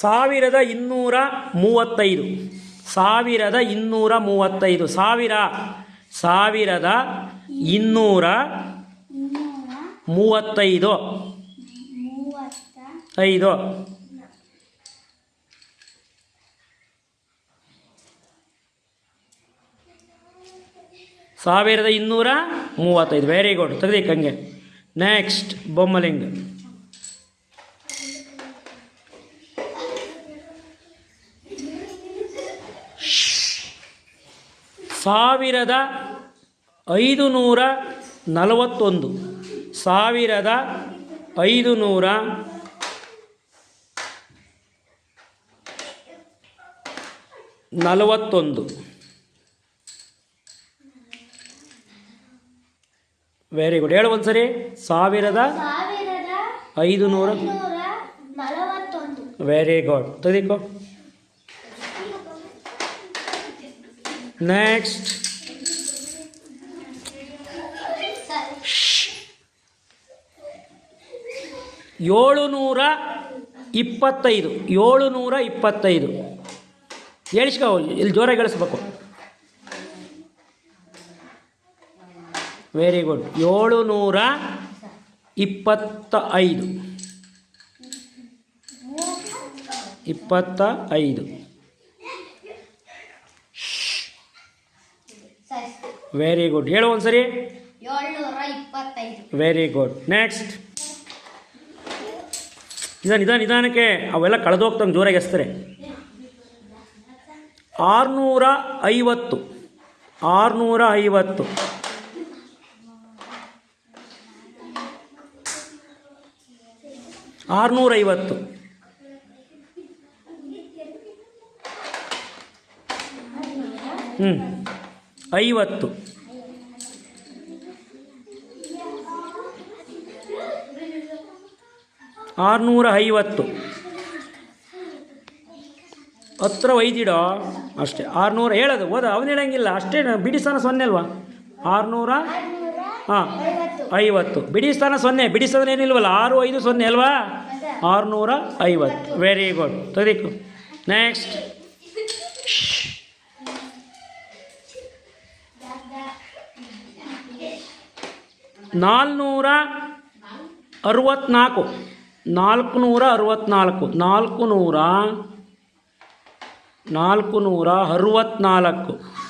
ಸಾವಿರದ ಇನ್ನೂರ ಮೂವತ್ತೈದು. ಸಾವಿರದ ಇನ್ನೂರ ಮೂವತ್ತೈದು. ಸಾವಿರ, ಸಾವಿರದ ಇನ್ನೂರ ಮೂವತ್ತೈದು. ಐದು. ಸಾವಿರದ ಇನ್ನೂರ ಮೂವತ್ತೈದು. ವೆರಿ ಗುಡ್ ತೆಗೆದಿಕ್ಕಂಗೆ. ನೆಕ್ಸ್ಟ್ ಬೊಮ್ಮಲಿಂಗ್ ಸಾವಿರದ ಐದು ನೂರ ನಲವತ್ತೊಂದು. ಸಾವಿರದ ಐದು ನೂರ ನಲವತ್ತೊಂದು. ವೆರಿ ಗುಡ್ ಹೇಳು ಒಂದು ಸರಿ ಸಾವಿರದ ಐದು ನೂರ ವೆರಿ ಗುಡ್ ತೆಗೆದಿಕೋ. ನೆಕ್ಸ್ಟ್ ಏಳು ನೂರ ಇಪ್ಪತ್ತೈದು. ಏಳು ನೂರ ಇಪ್ಪತ್ತೈದು. ಹೇಳಿಸ್ಕೋ ಇಲ್ಲಿ ಜೋರಾಗಿ ಗಳಿಸ್ಬೇಕು ವೆರಿ ಗುಡ್ ಏಳು ನೂರ ಇಪ್ಪತ್ತ ಐದು ಇಪ್ಪತ್ತ ಐದು ವೆರಿ ಗುಡ್ ಹೇಳು ಒಂದ್ಸರಿ. ವೆರಿ ಗುಡ್ ನೆಕ್ಸ್ಟ್ ನಿಧಾನ ನಿಧಾನ ನಿಧಾನಕ್ಕೆ ಅವೆಲ್ಲ ಕಳೆದೋಗ್ತಂಗೆ ಜೋರಾಗಿ ಎಸ್ತಾರೆ. ಆರುನೂರ ಐವತ್ತು. ಆರುನೂರ ಐವತ್ತು. ಆರುನೂರ ಐವತ್ತು. ಹ್ಞೂ ಐವತ್ತು. ಆರುನೂರ ಐವತ್ತು. ಹತ್ರ ಒಯ್ದಿಡೋ? ಅಷ್ಟೇ. ಆರುನೂರ, ಹೇಳೋದು, ಓದ, ಅವನು ಹೇಳಂಗಿಲ್ಲ. ಅಷ್ಟೇ, ಬಿಡಿ ಸ್ಥಾನ ಸೊನ್ನೆ ಅಲ್ವಾ? ಆರುನೂರ, ಹಾಂ, ಐವತ್ತು. ಬಿಡಿ ಸ್ಥಾನ ಸೊನ್ನೆ. ಬಿಡಿ ಸ್ಥಾನ ಏನಿಲ್ವಲ್ಲ? ಆರು, ಐದು, ಸೊನ್ನೆ ಅಲ್ವಾ? ಆರುನೂರ ಐವತ್ತು. ವೆರಿ ಗುಡ್ ತೆಗೆದಿಕ್ಕು. ನೆಕ್ಸ್ಟ್ ನಾಲ್ನೂರ ಅರವತ್ನಾಲ್ಕು. ನಾಲ್ಕು ನೂರ ಅರವತ್ನಾಲ್ಕು. ನಾಲ್ಕು ನೂರ ನಾಲ್ಕು ನೂರ ಅರವತ್ನಾಲ್ಕು.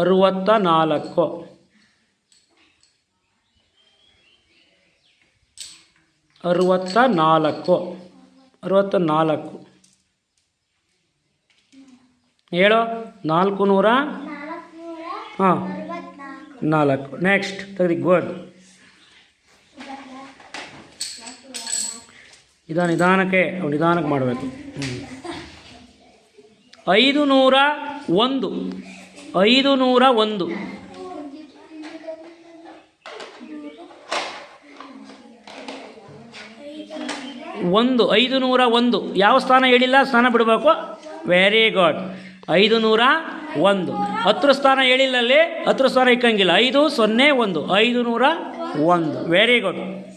ಅರುವತ್ತ ನಾಲ್ಕು ಅರವತ್ತ ನಾಲ್ಕು ಅರವತ್ತ ನಾಲ್ಕು ಹೇಳೋ. ನಾಲ್ಕು ನೂರ ಹಾಂ. ನಾಲ್ಕು. ನೆಕ್ಸ್ಟ್ ತೆಗ್ದಿ ಗುಡ್ ಇದ ನಿಧಾನಕ್ಕೆ ನಿಧಾನಕ್ಕೆ ಮಾಡಬೇಕು. ಐದು ನೂರ ಒಂದು. ಐದು ನೂರ ಒಂದು. ಒಂದು. ಐದು ನೂರ ಒಂದು. ಯಾವ ಸ್ಥಾನ ಹೇಳಿಲ್ಲ? ಸ್ಥಾನ ಬಿಡಬೇಕು. ವೆರಿ ಗುಡ್ ಐದು ನೂರ ಒಂದು. ಹತ್ರ ಸ್ಥಾನ ಹೇಳಿಲ್ಲ ಅಲ್ಲಿ ಹತ್ರ ಸ್ಥಾನ ಇಕ್ಕಂಗಿಲ್ಲ. ಐದು, ಸೊನ್ನೆ, ಒಂದು. ಐದು ನೂರ ಒಂದು. Very good